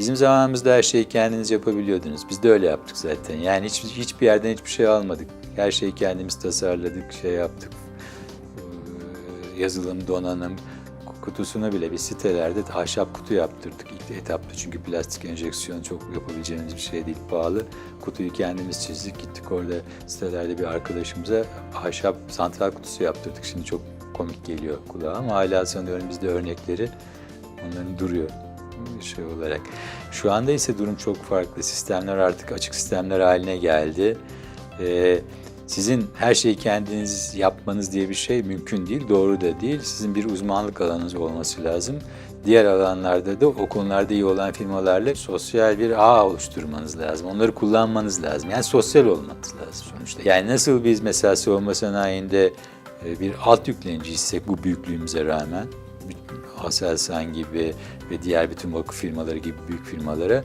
Bizim zamanımızda her şeyi kendiniz yapabiliyordunuz. Biz de öyle yaptık zaten. Yani hiç, hiçbir yerden hiçbir şey almadık. Her şeyi kendimiz tasarladık, şey yaptık. Ee, Yazılım, donanım kutusunu bile bir sitelerde ahşap kutu yaptırdık ilk etapta. Çünkü plastik enjeksiyon çok yapabileceğimiz bir şey değil, pahalı. Kutuyu kendimiz çizdik, gittik orada sitelerde bir arkadaşımıza ahşap santral kutusu yaptırdık. Şimdi çok komik geliyor kulağa ama hala sanıyorum bizde örnekleri onların duruyor şey olarak. Şu anda ise durum çok farklı. Sistemler artık açık sistemler haline geldi. Ee, sizin her şeyi kendiniz yapmanız diye bir şey mümkün değil, doğru da değil. Sizin bir uzmanlık alanınız olması lazım. Diğer alanlarda da o konularda iyi olan firmalarla sosyal bir ağ oluşturmanız lazım. Onları kullanmanız lazım. Yani sosyal olmanız lazım sonuçta. Yani nasıl biz mesela savunma sanayinde e, bir alt yükleniciysek bu büyüklüğümüze rağmen Aselsan gibi ve diğer bütün vakıf firmaları gibi büyük firmalara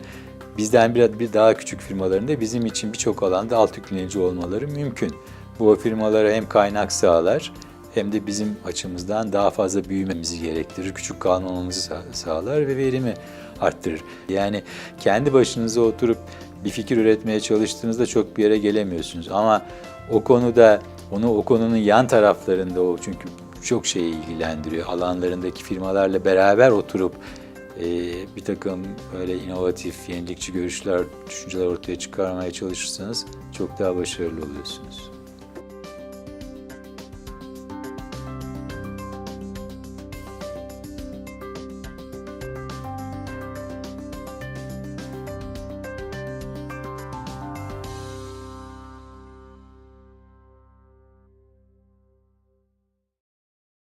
bizden biraz bir daha küçük firmaların da bizim için birçok alanda alt yüklenici olmaları mümkün. Bu firmalara hem kaynak sağlar hem de bizim açımızdan daha fazla büyümemizi gerektirir, küçük kalmamamızı sa- sağlar ve verimi arttırır. Yani kendi başınıza oturup bir fikir üretmeye çalıştığınızda çok bir yere gelemiyorsunuz. Ama o konuda onu o konunun yan taraflarında o çünkü çok şeyi ilgilendiriyor. Alanlarındaki firmalarla beraber oturup e, bir takım böyle inovatif, yenilikçi görüşler, düşünceler ortaya çıkarmaya çalışırsanız çok daha başarılı oluyorsunuz.